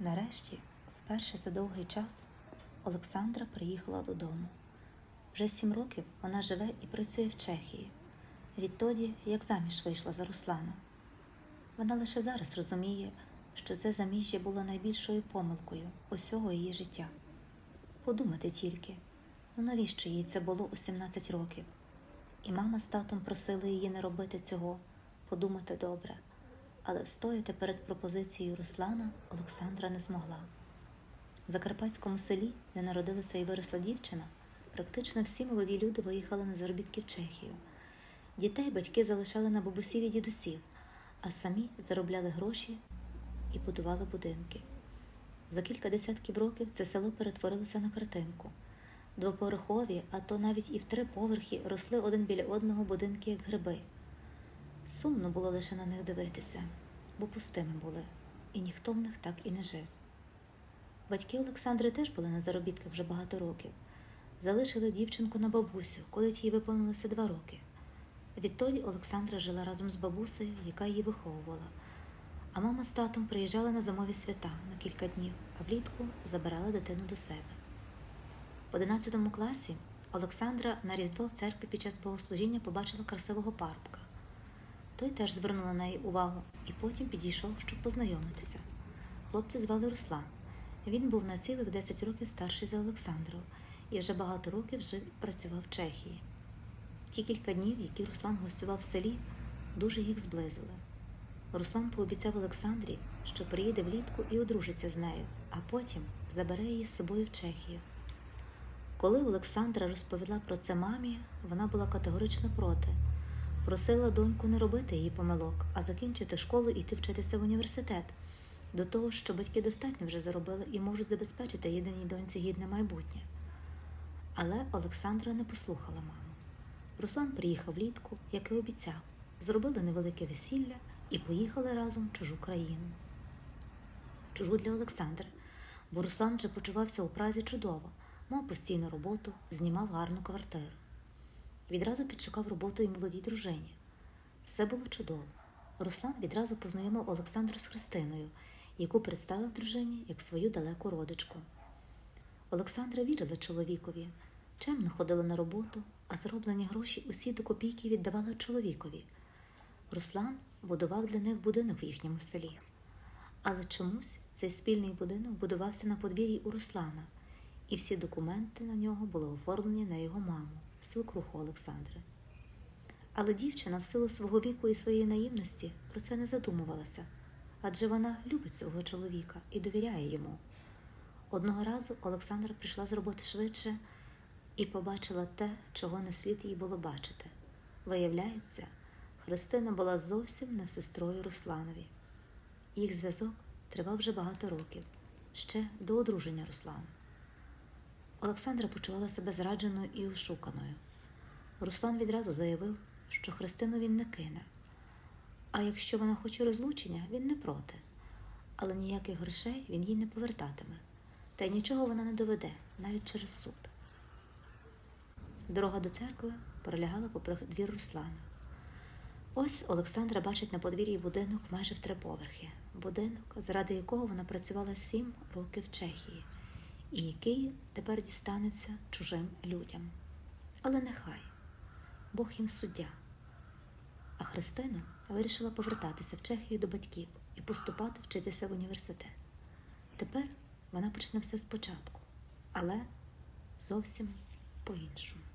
Нарешті, вперше за довгий час, Олександра приїхала додому. Вже сім років вона живе і працює в Чехії, відтоді, як заміж вийшла за Руслана. Вона лише зараз розуміє, що це заміжжя було найбільшою помилкою усього її життя. Подумати тільки, ну навіщо їй це було у 17 років? І мама з татом просили її не робити цього, подумати добре, але встояти перед пропозицією Руслана Олександра не змогла. В закарпатському селі, де народилася і виросла дівчина, практично всі молоді люди виїхали на заробітки в Чехію. Дітей батьки залишали на бабусів і дідусів, а самі заробляли гроші і будували будинки. За кілька десятків років це село перетворилося на картинку. Двоповерхові, а то навіть і в три поверхи росли один біля одного будинки, як гриби. Сумно було лише на них дивитися, бо пустими були, і ніхто в них так і не жив. Батьки Олександри теж були на заробітках вже багато років. Залишили дівчинку на бабусю, коли тій виповнилося два роки. Відтоді Олександра жила разом з бабусею, яка її виховувала. А мама з татом приїжджали на зимові свята на кілька днів, а влітку забирала дитину до себе. В 11 класі Олександра на Різдво в церкві під час богослужіння побачила красивого парубка. Той теж звернув на неї увагу і потім підійшов, щоб познайомитися. Хлопця звали Руслан. Він був на цілих 10 років старший за Олександру і вже багато років жив і працював в Чехії. Ті кілька днів, які Руслан гостював в селі, дуже їх зблизили. Руслан пообіцяв Олександрі, що приїде влітку і одружиться з нею, а потім забере її з собою в Чехію. Коли Олександра розповіла про це мамі, вона була категорично проти. Просила доньку не робити її помилок, а закінчити школу і йти вчитися в університет. До того, що батьки достатньо вже заробили і можуть забезпечити єдиній доньці гідне майбутнє. Але Олександра не послухала маму. Руслан приїхав влітку, як і обіцяв, зробили невелике весілля і поїхали разом в чужу країну. Чужу для Олександри, бо Руслан вже почувався у Празі чудово, мав постійну роботу, знімав гарну квартиру. Відразу підшукав роботу і молодій дружині. Все було чудово. Руслан відразу познайомив Олександру з Христиною, яку представив дружині як свою далеку родичку. Олександра вірила чоловікові, чемно ходила на роботу, а зароблені гроші усі до копійки віддавала чоловікові. Руслан будував для них будинок в їхньому селі. Але чомусь цей спільний будинок будувався на подвір'ї у Руслана, і всі документи на нього були оформлені на його маму, свекруху Олександри. Але дівчина в силу свого віку і своєї наївності про це не задумувалася, адже вона любить свого чоловіка і довіряє йому. Одного разу Олександра прийшла з роботи швидше і побачила те, чого не слід їй було бачити. Виявляється, Христина була зовсім не сестрою Русланові. Їх зв'язок тривав вже багато років, ще до одруження Руслана. Олександра почувала себе зрадженою і ошуканою. Руслан відразу заявив, що Христину він не кине. А якщо вона хоче розлучення, він не проти. Але ніяких грошей він їй не повертатиме, та й нічого вона не доведе, навіть через суд. Дорога до церкви пролягала попри двір Руслана. Ось Олександра бачить на подвір'ї будинок майже в три поверхи. Будинок, заради якого вона працювала сім років в Чехії, і який тепер дістанеться чужим людям. Але нехай Бог їм суддя. А Христина вирішила повертатися в Чехію до батьків і поступати вчитися в університет. Тепер вона почне все спочатку, але зовсім по-іншому.